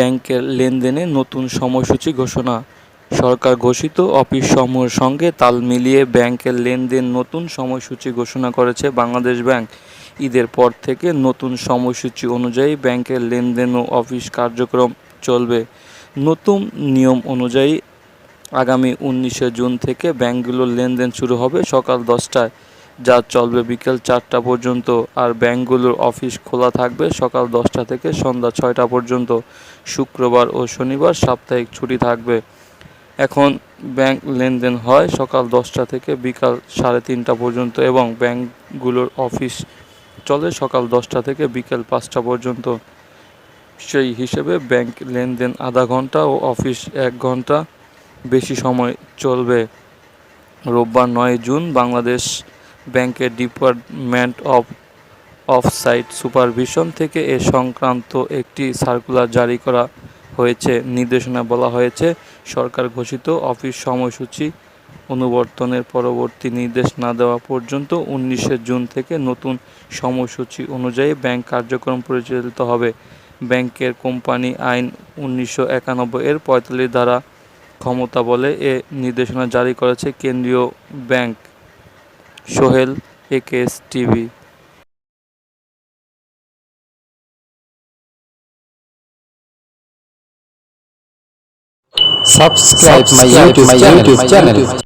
ব্যাংকের লেনদেনে নতুন সময়সূচি ঘোষণা। সরকার ঘোষিত অফিস সমূহের সঙ্গে তাল মিলিয়ে ব্যাংকের লেনদেন নতুন সময়সূচি ঘোষণা করেছে বাংলাদেশ ব্যাংক। ঈদের পর থেকে নতুন সময়সূচি অনুযায়ী ব্যাংকের লেনদেন ও অফিস কার্যক্রম চলবে। নতুন নিয়ম অনুযায়ী আগামী উনিশে জুন থেকে ব্যাংকগুলোর লেনদেন শুরু হবে সকাল দশটায়। যা চলবে বিকেল চারটা পর্যন্ত আর ব্যাংকগুলোর অফিস খোলা থাকবে সকাল দশটা থেকে সন্ধ্যা ছয়টা পর্যন্ত। শুক্রবার ও শনিবার সাপ্তাহিক ছুটি থাকবে। এখন ব্যাংক লেনদেন হয় সকাল দশটা থেকে বিকাল সাড়ে তিনটা পর্যন্ত এবং ব্যাংকগুলোর অফিস চলে সকাল দশটা থেকে বিকেল পাঁচটা পর্যন্ত। সেই হিসেবে ব্যাংক লেনদেন আধা ঘণ্টা ও অফিস এক ঘণ্টা বেশি সময় চলবে। রোববার নয় জুন বাংলাদেশ ব্যাংকের department of of site supervision থেকে এ সংক্রান্ত একটি সার্কুলার জারি করা হয়েছে। নির্দেশনা বলা হয়েছে, সরকার ঘোষিত অফিস সময়সূচি অনুবর্তনের পরবর্তী নির্দেশ না দেওয়া পর্যন্ত উনিশে জুন থেকে নতুন সময়সূচি অনুযায়ী ব্যাংক কার্যক্রম পরিচালিত হবে। ব্যাংকের কোম্পানি আইন উনিশশো একানব্বই এর পঁয়তাল্লিশ ধারা ক্ষমতা বলে এ নির্দেশনা জারি করেছে কেন্দ্রীয় bank. Sohel AKS TV subscribe my YouTube channel.